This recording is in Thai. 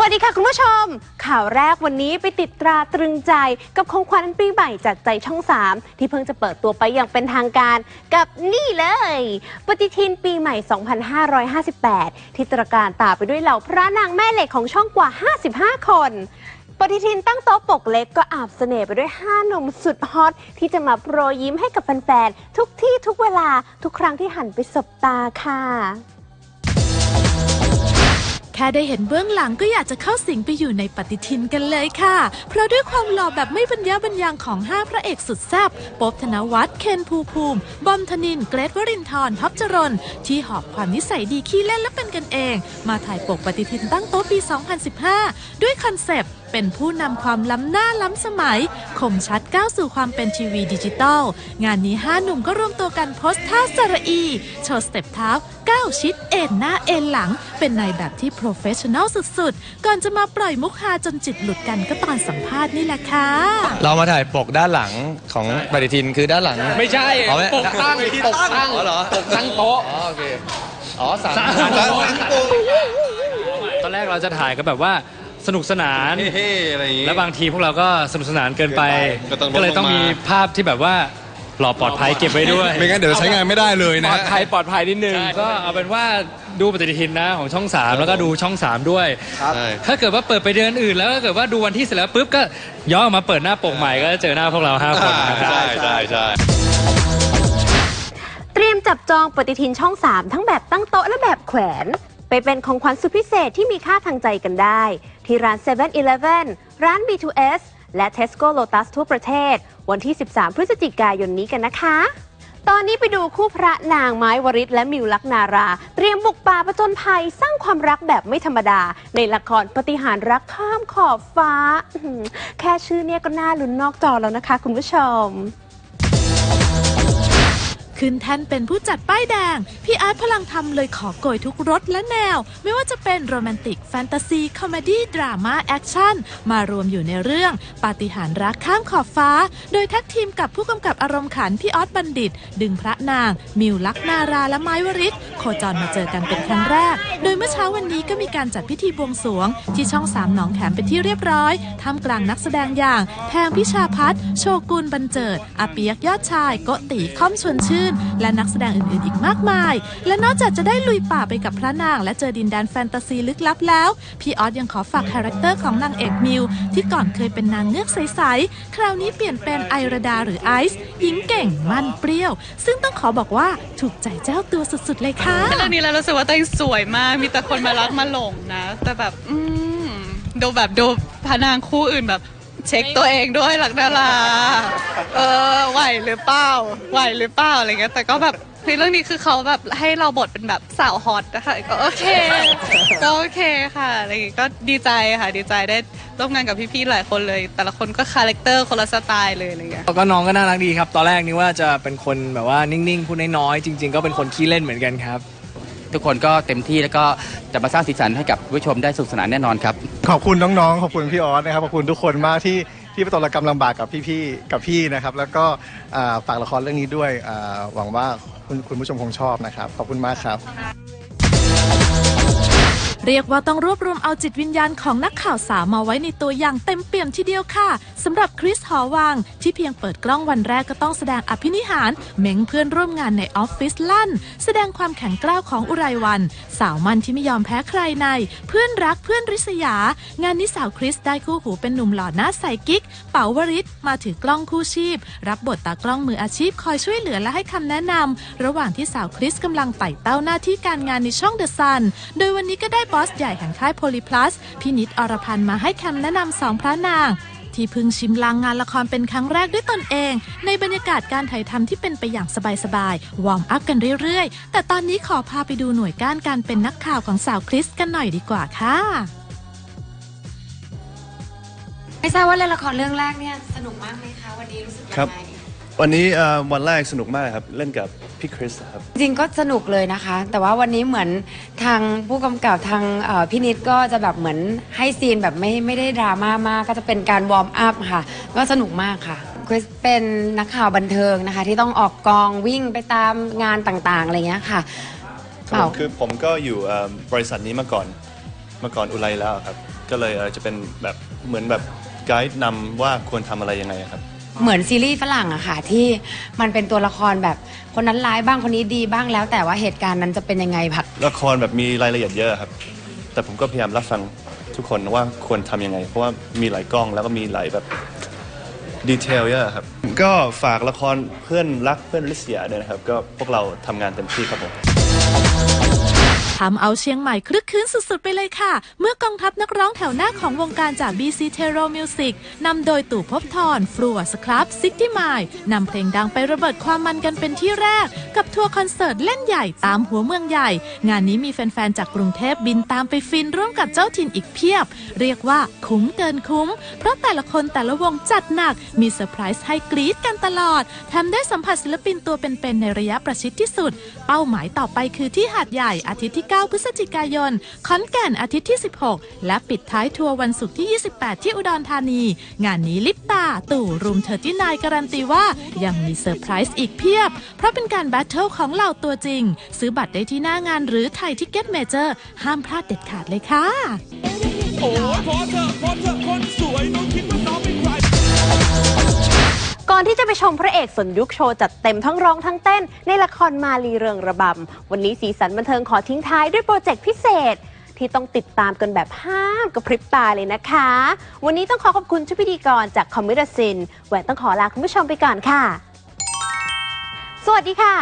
วัสดีค่ะคุณผู้ชม ข่าวแรกวันนี้ไปติดตราตรึงใจกับของขวัญปีใหม่จากใจช่อง 3 ที่เพิ่งจะเปิดตัวไปอย่างเป็นทางการกับนี่เลย ปฏิทินปีใหม่ 2558 ที่ตระการตาไปด้วยเหล่าพระนางแม่เหล็กของช่องกว่า 55 คนปฏิทินตั้งโต๊ะปกเล็กก็อาบเสน่ห์ไปด้วย 5 หนุ่มสุดฮอต ที่จะมาโปรยยิ้มให้กับแฟนๆทุกที่ทุกเวลาทุกครั้งที่หันไปสบตาค่ะ แค่ได้เห็นเบื้องหลังก็อยากจะเข้าสิงไปอยู่ในปฏิทินกันเลยค่ะ เพราะด้วยความหล่อแบบไม่บรรยาบรรยังของ 5 พระเอกสุดแซ่บป๊บธนวัฒน์เคนภูภูมิ บอมธนิน เกรทวรินทร์ท็อปจรน ที่หอบความนิสัยดีขี้เล่นและเป็นกันเอง มาถ่ายปกปฏิทินตั้งโต๊ะปี 2015 ด้วยคอนเซปต์ เป็นผู้นำความล้ำหน้าล้ำสมัย คมชัดก้าวสู่ความเป็นทีวีดิจิตอลงานนี้5หนุ่มก็รวมตัวกันโพสท่าสระอี โชว์สเต็ปเท้าก้าวชิดเอ็นหน้าเอ็นหลัง เป็นในแบบที่โปรเฟชชั่นอลสุดๆ ก่อนจะมาปล่อยมุกฮาจนจิตหลุดกันก็ตอนสัมภาษณ์นี่แหละค่ะ เรามาถ่ายปกด้านหลังของปฏิทินคือด้านหลัง ไม่ใช่อ๋อไม่ปกตั้งปกตั้งอ๋อเหรอปกตั้งโต๊ะอ๋อโอเคอ๋อสามตอนแรกเราจะถ่ายก็แบบว่า สนุกสนาน เฮ้ๆอะไรอย่างงี้ และบางทีพวกเราก็สนุกสนานเกินไป เกินไปก็ต้องลดก็เลยต้องลงมามีมีภาพที่แบบว่าหล่อปลอดภัยเก็บไว้ด้วย ไม่งั้นเดี๋ยวใช้งานไม่ได้เลยปนะลอดภัยปลอดภัยนิดนึงใช่ก็เอาเป็นว่าดูปฏิทินนะของช่อง 3 แล้วก็ดูช่อง 3 ด้วย ใช่ ถ้าเกิดว่าเปิดไปเดือนอื่น แล้วก็เกิดว่าดูวันที่เสร็จแล้วปุ๊บก็ย้อนออกมาเปิดหน้าปกใหม่ก็จะเจอหน้าพวกเราห้าคนนะครับใช่ใช่ใช่ เตรียมจับจองปฏิทินช่อง 3 ทั้งแบบตั้งโต๊ะและแบบแขวน ไปเป็นของขวัญสุดพิเศษที่มีค่าทางใจกันได้ ที่ร้าน7 e เ e ่ e อร้าน B2S และ Tesco Lotus ทั่วประเทศ วันที่ 13 พฤศจิกายนนี้กันนะคะ ตอนนี้ไปดูคู่พระนางไม้วริศและมิวลักนารา เตรียมบุกป่าประจนภัยสร้างความรักแบบไม่ธรรมดา ในละครปฏิหารรักข้ามขอบฟ้า แค่ชื่อเนี่ยก็น่าลุ้นนอกจอแล้วนะคะ คุณผู้ชม ขึ้นแท่นเป็นผู้จัดป้ายแดง พี่อาร์ตพลังธรรมเลยขอโกยทุกรสและแนว ไม่ว่าจะเป็นโรแมนติก แฟนตาซี คอมเมดี้ ดราม่า แอคชั่น มารวมอยู่ในเรื่อง ปาฏิหาริย์รักข้ามขอบฟ้า โดยแท็กทีมกับผู้กำกับอารมณ์ขันพี่ออสบัณฑิต ดึงพระนาง มิวลักนาราและไม้วริศ คจรมาเจอกันเป็นครั้งแรก โดยเมื่อเช้าวันนี้ก็มีการจัดพิธีบวงสรวง ที่ช่องสามหนองแขมเป็นที่เรียบร้อยท่ามกลางนักแสดงอย่าง แพงพิชาพัฒน์โชกุลบรรเจิดอาเปียกยอดชาย โกติค่อมชวนชื่น และนักแสดงอื่นๆ อีกมากมาย และนอกจากจะได้ลุยป่าไปกับพระนาง และเจอดินแดนแฟนตาซีลึกลับแล้ว พี่ออสยังขอฝากคาแรคเตอร์ของนางเอกมิวที่ก่อนเคยเป็นนางเงือกใสๆคราวนี้เปลี่ยนเป็นไอราดาหรือไอซ์หญิงเก่งมั่นเปรี้ยว ซึ่งต้องขอบอกว่าถูกใจเจ้าตัวสุดๆเลยค่ะเรื่องนี้เรารู้สึกว่าตัวเองสวยมาก มีแต่คนมารักมาหลงนะ แต่แบบ อืมดูแบบดูพระนางคู่อื่นแบบ เช็คตัวเองด้วยหลักดารา เออ ไหวหรือเปล่า ไหวหรือเปล่าอะไรเงี้ย แต่ก็แบบ ในเรื่องนี้คือเขาแบบให้เราบทเป็นแบบสาวฮอตนะคะก็โอเคก็โอเคค่ะอะไรอย่างงี้ก็ดีใจค่ะ ดีใจได้ร่วมงานกับพี่ๆหลายคนเลย แต่ละคนก็คาแรคเตอร์คนละสไตล์เลยอะไรเงี้ยแล้วก็น้องก็น่ารักดีครับ ตอนแรกนึกว่าจะเป็นคนแบบว่านิ่งๆ พูดน้อยๆ จริง ๆ ก็เป็นคนขี้เล่นเหมือนกันครับ ทุกคนก็เต็มที่แล้วก็จะมาสร้างสีสันให้กับผู้ชมได้สนุกสนานแน่นอนครับ ขอบคุณน้องๆ ขอบคุณพี่ออสนะครับ ขอบคุณทุกคนมากที่ ที่ประสบกรรมลำบากกับพี่ๆกับพี่นะครับ แล้วก็อ่าฝากละครเรื่องนี้ด้วยอ่าหวังว่าคุณคุณผู้ชมคงชอบนะครับ ขอบคุณมากครับ เรียกว่าต้องรวบรวมเอาจิตวิญญาณของนักข่าวสาวมาไว้ในตัวอย่างเต็มเปี่ยมทีเดียวค่ะสำหรับคริสหอวัง ที่เพียงเปิดกล้องวันแรกก็ต้องแสดงอภินิหารเม้งเพื่อนร่วมงานในออฟฟิศลั่น แสดงความแข็งกร้าวของอุไรวัน สาวมันที่ไม่ยอมแพ้ใครใน เพื่อนรักเพื่อนริษยา งานนี้สาวคริสได้คู่หูเป็นหนุ่มหล่อหน้าใสกิ๊ก เป๋าวริศมาถือกล้องคู่ชีพ รับบทตากล้องมืออาชีพคอยช่วยเหลือและให้คำแนะนำระหว่างที่สาวคริสกำลังไต่เต้าหน้าที่การงานในช่องเดอะซันโดยวันนี้ก็ได้บอสใหญ่แห่งค่ายโพลิพลัสพี่นิดอรพันธ์มาให้คำแนะนำสองพระนาง ที่เพึ่งชิมลางงานละครเป็นครั้งแรกด้วยตนเอง ในบรรยากาศการถ่ายทำที่เป็นไปอย่างสบายๆวอร์มอัพกันเรื่อยๆ แต่ตอนนี้ขอพาไปดูหน่วยก้านการเป็นนักข่าวของสาวคริสกันหน่อยดีกว่าค่ะไม่ทราบว่าเล่นละครเรื่องแรกเนี่ยสนุกมากไหมคะวันนี้รู้สึกยังครับไง วันนี้เอ่อวันแรกสนุกมากครับ เล่นกับพี่คริสครับ จริงๆก็สนุกเลยนะคะ แต่ว่าวันนี้เหมือนทางผู้กำกับทางเอ่อพี่นิดก็จะแบบเหมือนให้ซีนแบบไม่ไม่ได้ดราม่ามาก ก็จะเป็นการวอร์มอัพค่ะ ก็สนุกมากค่ะคริสเป็นนักข่าวบันเทิงนะคะ ที่ต้องออกกองวิ่งไปตามงานต่างๆอะไรเงี้ยค่ะ ครับผมคือผมก็อยู่เอิ่มบริษัทนี้มาก่อนมาก่อนอุไรแล้วครับ ก็เลยเอ่อจะเป็นแบบเหมือนแบบไกด์นำว่าควรทำอะไรยังไงครับ เหมือนซีรีส์ฝรั่งอะค่ะ ที่มันเป็นตัวละครแบบคนนั้นร้ายบ้างคนนี้ดีบ้างแล้ว แต่ว่าเหตุการณ์นั้นจะเป็นยังไงผักละครแบบมีรายละเอียดเยอะครับ แต่ผมก็พยายามรับฟังทุกคนว่าควรทำยังไง เพราะว่ามีหลายกล้องแล้วก็มีหลายแบบดีเทลเยอะครับ ก็ฝากละครเพื่อนรักเพื่อนลิเซียด้วยนะครับ ก็พวกเราทำงานเต็มที่ครับผม ทำเอาเชียงใหม่คลึกครื้นสุด ๆ ไปเลยค่ะ เมื่อกองทัพนักร้องแถวหน้าของวงการจาก BC t e r o Music นำโดยตู่พบทรฟลัวสครับซิกตี้มายนำเพลงดังไประเบิดความมันกันเป็นที่แรก กับทัวร์คอนเสิร์ตเล่นใหญ่ตามหัวเมืองใหญ่ งานนี้มีแฟน ๆ จากกรุงเทพบินตามไปฟินร่วมกับเจ้าถิ่นอีกเพียบ เรียกว่าคุ้มเกินคุ้ม เพราะแต่ละคนแต่ละวงจัดหนักมีเซอร์ไพรส์ให้กรี๊ดกันตลอดแถมได้สัมผัสศิลปินตัวเป็นๆในระยะประชิดที่สุด เป้าหมายต่อไปคือที่หาดใหญ่อาทิตย์ที่9 พฤศจิกายนขอนแก่นอาทิตย์ที่ 16 และปิดท้ายทัวร์วันศุกร์ที่ 28 ที่อุดรธานี งานนี้ลิปตา ตู่รุมเธอที่นายการันตีว่ายังมีเซอร์ไพรส์อีกเพียบ เพราะเป็นการแบทเทิลของเหล่าตัวจริง ซื้อบัตรได้ที่หน้างานหรือไทยทิกเก็ตเมเจอร์ห้ามพลาดเด็ดขาดเลยค่ะ ก่อนที่จะไปชมพระเอกสนยุคโชว์จัดเต็มทั้งร้องทั้งเต้น ในละครมาลีเริงระบำ วันนี้สีสันบันเทิงขอทิ้งท้ายด้วยโปรเจกต์พิเศษ ที่ต้องติดตามกันแบบห้ามกระพริบตาเลยนะคะ วันนี้ต้องขอขอบคุณชุดพิธีกรจากคอมมิวซินแหวนต้องขอลาคุณผู้ชมไปก่อนค่ะ สวัสดีค่ะ